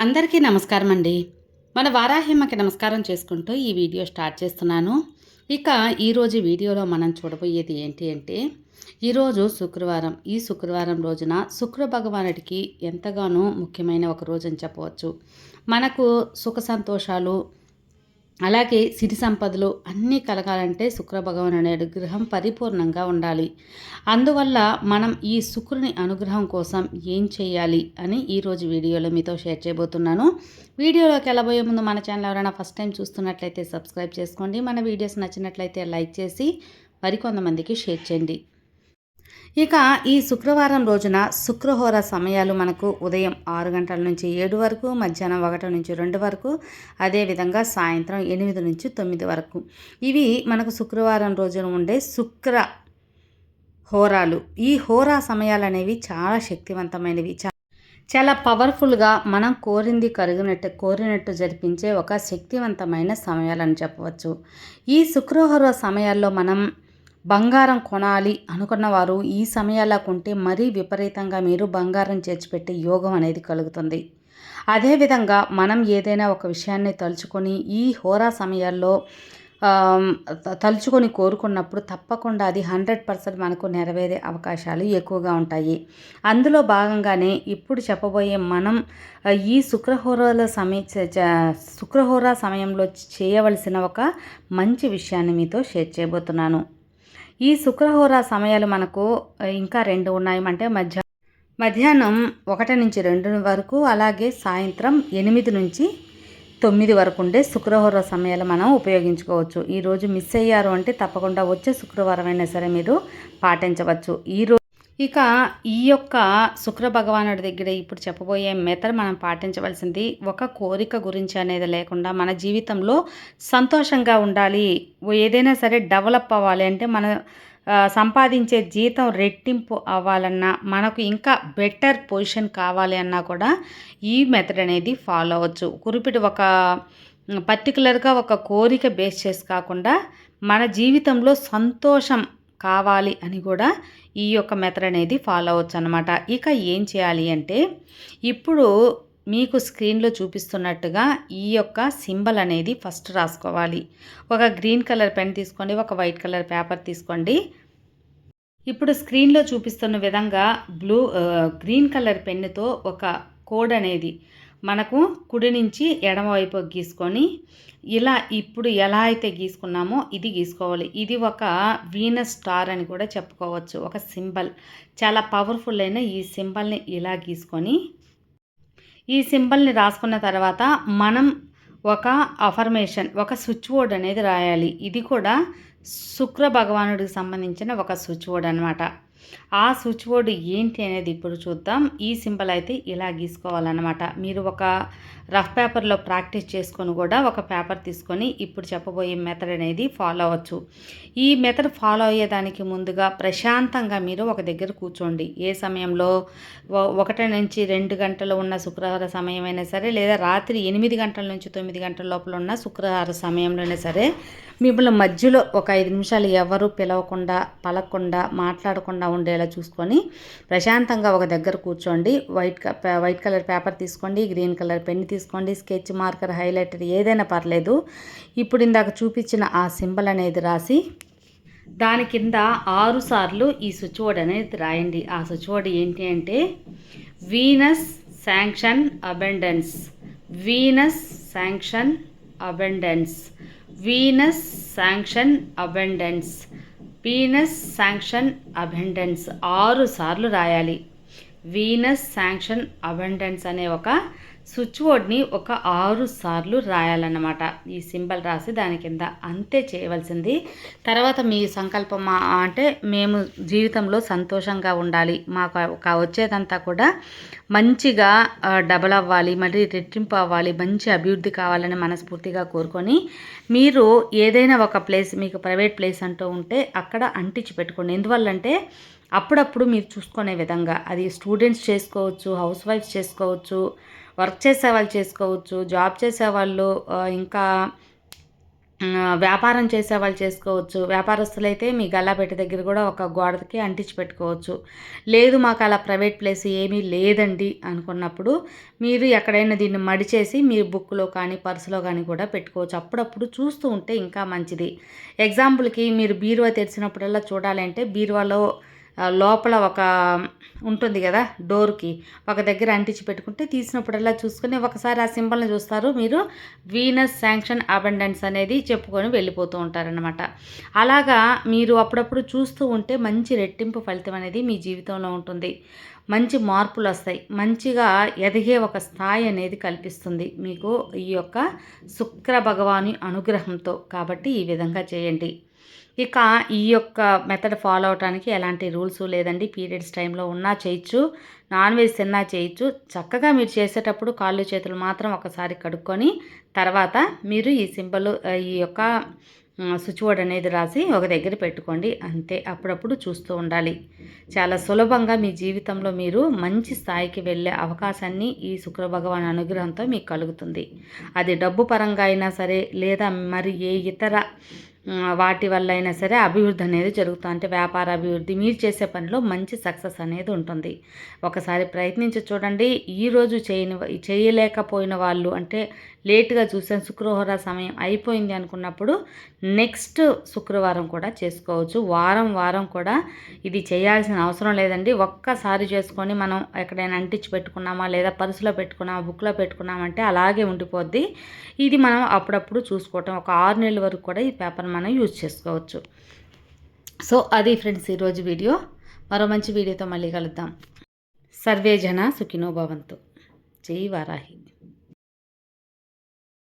అందరికీ నమస్కారం అండి మన వారాహిమ్మకి నమస్కారం చేసుకుంటూ ఈ వీడియో స్టార్ట్ చేస్తున్నాను. ఇక ఈరోజు వీడియోలో మనం చూడబోయేది ఏంటి అంటే ఈరోజు శుక్రవారం. ఈ శుక్రవారం రోజున శుక్ర భగవానుడికి ఎంతగానో ముఖ్యమైన ఒక రోజు అని చెప్పవచ్చు. మనకు సుఖ సంతోషాలు అలాగే సిరి సంపదలు అన్నీ కలగాలంటే శుక్రభగవాన్ అనే అనుగ్రహం పరిపూర్ణంగా ఉండాలి. అందువల్ల మనం ఈ శుక్రుని అనుగ్రహం కోసం ఏం చేయాలి అని ఈరోజు వీడియోలో మీతో షేర్ చేయబోతున్నాను. వీడియోలోకి వెళ్ళబోయే ముందు మన ఛానల్ ఎవరైనా ఫస్ట్ టైం చూస్తున్నట్లయితే సబ్స్క్రైబ్ చేసుకోండి. మన వీడియోస్ నచ్చినట్లయితే లైక్ చేసి మరికొంతమందికి షేర్ చేయండి. ఇక ఈ శుక్రవారం రోజున శుక్రహోర సమయాలు మనకు ఉదయం ఆరు గంటల నుంచి ఏడు వరకు మధ్యాహ్నం ఒకటి నుంచి రెండు వరకు అదేవిధంగా సాయంత్రం ఎనిమిది నుంచి తొమ్మిది వరకు. ఇవి మనకు శుక్రవారం రోజున ఉండే శుక్ర హోరాలు. ఈ హోరా సమయాలు అనేవి చాలా శక్తివంతమైనవి. చాలా పవర్ఫుల్గా మనం కోరింది కరిగినట్టు కోరినట్టు జరిపించే ఒక శక్తివంతమైన సమయాలని చెప్పవచ్చు. ఈ శుక్రహోర సమయాల్లో మనం బంగారం కొనాలి అనుకున్న వారు ఈ సమయాల్లో కొంటే మరీ విపరీతంగా మీరు బంగారం చేర్చిపెట్టే యోగం అనేది కలుగుతుంది. అదేవిధంగా మనం ఏదైనా ఒక విషయాన్ని తలుచుకొని ఈ హోరా సమయాల్లో తలుచుకొని కోరుకున్నప్పుడు తప్పకుండా అది హండ్రెడ్ పర్సెంట్ మనకు నెరవేరే అవకాశాలు ఎక్కువగా ఉంటాయి. అందులో భాగంగానే ఇప్పుడు చెప్పబోయే మనం ఈ శుక్రహోరాల సమయ శుక్రహోరా సమయంలో చేయవలసిన ఒక మంచి విషయాన్ని మీతో షేర్ చేయబోతున్నాను. ఈ శుక్రహోర సమయాలు మనకు ఇంకా రెండు ఉన్నాయి. అంటే మధ్య మధ్యాహ్నం ఒకటి నుంచి రెండు వరకు అలాగే సాయంత్రం ఎనిమిది నుంచి తొమ్మిది వరకు ఉండే శుక్రవారం సమయాలు మనం ఉపయోగించుకోవచ్చు. ఈరోజు మిస్ అయ్యారు అంటే తప్పకుండా వచ్చే శుక్రవారం అయినా సరే మీరు పాటించవచ్చు. ఈరోజు ఇక ఈ యొక్క శుక్ర భగవానుడి దగ్గర ఇప్పుడు చెప్పబోయే మెథడ్ మనం పాటించవలసింది ఒక కోరిక గురించి అనేది లేకుండా మన జీవితంలో సంతోషంగా ఉండాలి. ఏదైనా సరే డెవలప్ అవ్వాలి. అంటే మన సంపాదించే జీతం రెట్టింపు అవ్వాలన్నా మనకు ఇంకా బెటర్ పొజిషన్ కావాలి అన్నా కూడా ఈ మెథడ్ అనేది ఫాలో అవ్వచ్చు. కురిపిటి ఒక పర్టికులర్గా ఒక కోరిక బేస్ చేసి కాకుండా మన జీవితంలో సంతోషం కావాలి అని కూడా ఈ యొక్క మెథడ్ అనేది ఫాలో అవ్వచ్చు అనమాట ఇక ఏం చేయాలి అంటే ఇప్పుడు మీకు స్క్రీన్లో చూపిస్తున్నట్టుగా ఈ యొక్క సింబల్ అనేది ఫస్ట్ రాసుకోవాలి. ఒక గ్రీన్ కలర్ పెన్ తీసుకోండి ఒక వైట్ కలర్ పేపర్ తీసుకోండి. ఇప్పుడు స్క్రీన్లో చూపిస్తున్న విధంగా బ్లూ గ్రీన్ కలర్ పెన్నుతో ఒక కోడ్ అనేది మనకు కుడి నుంచి ఎడమవైపు గీసుకొని ఇలా ఇప్పుడు ఎలా అయితే గీసుకున్నామో ఇది గీసుకోవాలి. ఇది ఒక వీనస్ స్టార్ అని కూడా చెప్పుకోవచ్చు. ఒక సింబల్. చాలా పవర్ఫుల్ అయిన ఈ సింబల్ని ఇలా గీసుకొని ఈ సింబల్ని రాసుకున్న తర్వాత మనం ఒక అఫర్మేషన్ ఒక స్విచ్ బోర్డ్ అనేది రాయాలి. ఇది కూడా శుక్ర భగవానుడికి సంబంధించిన ఒక స్విచ్ బోర్డ్ అనమాట ఆ స్విచ్ బోర్డు ఏంటి అనేది ఇప్పుడు చూద్దాం. ఈ సింబల్ అయితే ఇలా గీసుకోవాలన్నమాట. మీరు ఒక రఫ్ పేపర్లో ప్రాక్టీస్ చేసుకొని కూడా ఒక పేపర్ తీసుకొని ఇప్పుడు చెప్పబోయే మెథడ్ అనేది ఫాలో అవ్వచ్చు. ఈ మెథడ్ ఫాలో అయ్యేదానికి ముందుగా ప్రశాంతంగా మీరు ఒక దగ్గర కూర్చోండి. ఏ సమయంలో ఒకటి నుంచి రెండు గంటలు ఉన్న శుక్రవార సమయమైనా సరే లేదా రాత్రి ఎనిమిది గంటల నుంచి తొమ్మిది గంటల లోపల ఉన్న శుక్రవార సమయంలోనే సరే మిమ్మల్ని మధ్యలో ఒక ఐదు నిమిషాలు ఎవరు పిలవకుండా పలకుండా మాట్లాడకుండా ఉండేలా చూసుకొని ప్రశాంతంగా ఒక దగ్గర కూర్చోండి. వైట్ వైట్ కలర్ పేపర్ తీసుకోండి గ్రీన్ కలర్ పెన్ తీసుకోండి స్కెచ్ మార్కర్ హైలైటర్ ఏదైనా పర్లేదు. ఇప్పుడు ఇందాక చూపించిన ఆ సింబల్ అనేది రాసి దాని కింద ఆరు సార్లు ఈ స్విచ్ బోర్డ్ అనేది రాయండి. ఆ స్విచ్ బోర్డ్ ఏంటి అంటే Venus sanction abundance Venus sanction abundance Venus sanction abundance Venus sanction abundance ఆరు సార్లు రాయాలి. వీనస్ శాంక్షన్ అబెండెన్స్ అనే ఒక స్విచ్ బోర్డ్ని ఒక ఆరు సార్లు రాయాలన్నమాట. ఈ సింబల్ రాసి దాని కింద అంతే చేయవలసింది. తర్వాత మీ సంకల్పం అంటే మేము జీవితంలో సంతోషంగా ఉండాలి. మాకు వచ్చేదంతా కూడా మంచిగా డబల్ అవ్వాలి మళ్ళీ రెట్టింపు అవ్వాలి మంచి అభివృద్ధి కావాలని మనస్ఫూర్తిగా కోరుకొని మీరు ఏదైనా ఒక ప్లేస్ మీకు ప్రైవేట్ ప్లేస్ అంటూ ఉంటే అక్కడ అంటించి పెట్టుకోండి. ఎందువల్లంటే అప్పుడప్పుడు మీరు చూసుకునే విధంగా అది స్టూడెంట్స్ చేసుకోవచ్చు హౌస్ వైఫ్స్ చేసుకోవచ్చు వర్క్ చేసే వాళ్ళు చేసుకోవచ్చు జాబ్ చేసే వాళ్ళు ఇంకా వ్యాపారం చేసే వాళ్ళు చేసుకోవచ్చు. వ్యాపారస్తులైతే మీ గల్లాపేట దగ్గర కూడా ఒక గోడకి అంటించి పెట్టుకోవచ్చు. లేదు మాకు అలా ప్రైవేట్ ప్లేస్ ఏమీ లేదండి అనుకున్నప్పుడు మీరు ఎక్కడైనా దీన్ని మడిచేసి మీ బుక్లో కానీ పర్సులో కానీ కూడా పెట్టుకోవచ్చు. అప్పుడప్పుడు చూస్తూ ఉంటే ఇంకా మంచిది. ఎగ్జాంపుల్కి మీరు బీరువా తెరిచినప్పుడల్లా చూడాలంటే బీరువాలో లోపల ఒక ఉంటుంది కదా డోర్కి ఒక దగ్గర అంటించి పెట్టుకుంటే తీసినప్పుడల్లా చూసుకొని ఒకసారి ఆ సింబల్ని చూస్తారు. మీరు వీనస్ శాంక్షన్ అబండెన్స్ అనేది చెప్పుకొని వెళ్ళిపోతూ ఉంటారనమాట అలాగా మీరు అప్పుడప్పుడు చూస్తూ ఉంటే మంచి రెట్టింపు ఫలితం అనేది మీ జీవితంలో ఉంటుంది. మంచి మార్పులు వస్తాయి. మంచిగా ఎదిగే ఒక స్థాయి అనేది కల్పిస్తుంది మీకు ఈ యొక్క శుక్ర భగవాని అనుగ్రహంతో. కాబట్టి ఈ విధంగా చేయండి. ఇక ఈ యొక్క మెథడ్ ఫాలో అవడానికి ఎలాంటి రూల్స్ లేదండి. పీరియడ్స్ టైంలో ఉన్నా చేయొచ్చు. నాన్ వెజ్ తిన్నా చేయొచ్చు. చక్కగా మీరు చేసేటప్పుడు కాళ్ళు చేతులు మాత్రం ఒకసారి కడుక్కొని తర్వాత మీరు ఈ సింబల్ ఈ యొక్క స్విచ్ బోర్డ్ అనేది రాసి ఒక దగ్గర పెట్టుకోండి. అంతే. అప్పుడప్పుడు చూస్తూ ఉండాలి. చాలా సులభంగా మీ జీవితంలో మీరు మంచి స్థాయికి వెళ్ళే అవకాశాన్ని ఈ శుక్ర భగవాన్ అనుగ్రహంతో మీకు కలుగుతుంది. అది డబ్బు పరంగా అయినా సరే లేదా మరి ఏ ఇతర వాటి వల్ల అయినా సరే అభివృద్ధి అనేది జరుగుతుంది అంటే వ్యాపార అభివృద్ధి మీరు చేసే పనిలో మంచి సక్సెస్ అనేది ఉంటుంది. ఒకసారి ప్రయత్నించి చూడండి. ఈరోజు చేయని చేయలేకపోయిన వాళ్ళు అంటే లేటుగా చూసాను శుక్రవార సమయం అయిపోయింది అనుకున్నప్పుడు నెక్స్ట్ శుక్రవారం కూడా చేసుకోవచ్చు. వారం వారం కూడా ఇది చేయాల్సిన అవసరం లేదండి. ఒక్కసారి చేసుకొని మనం ఎక్కడైనా అంటించి పెట్టుకున్నామా లేదా పర్సులో పెట్టుకున్నామా బుక్లో పెట్టుకున్నామంటే అలాగే ఉండిపోద్ది. ఇది మనం అప్పుడప్పుడు చూసుకోవటం. ఒక ఆరు నెలల వరకు కూడా ఈ పేపర్ మనం యూజ్ చేసుకోవచ్చు. సో అది ఫ్రెండ్స్ ఈరోజు వీడియో. మరో మంచి వీడియోతో మళ్ళీ కలుద్దాం. సర్వే జన సుఖినో భవంతు. జై వారాహి.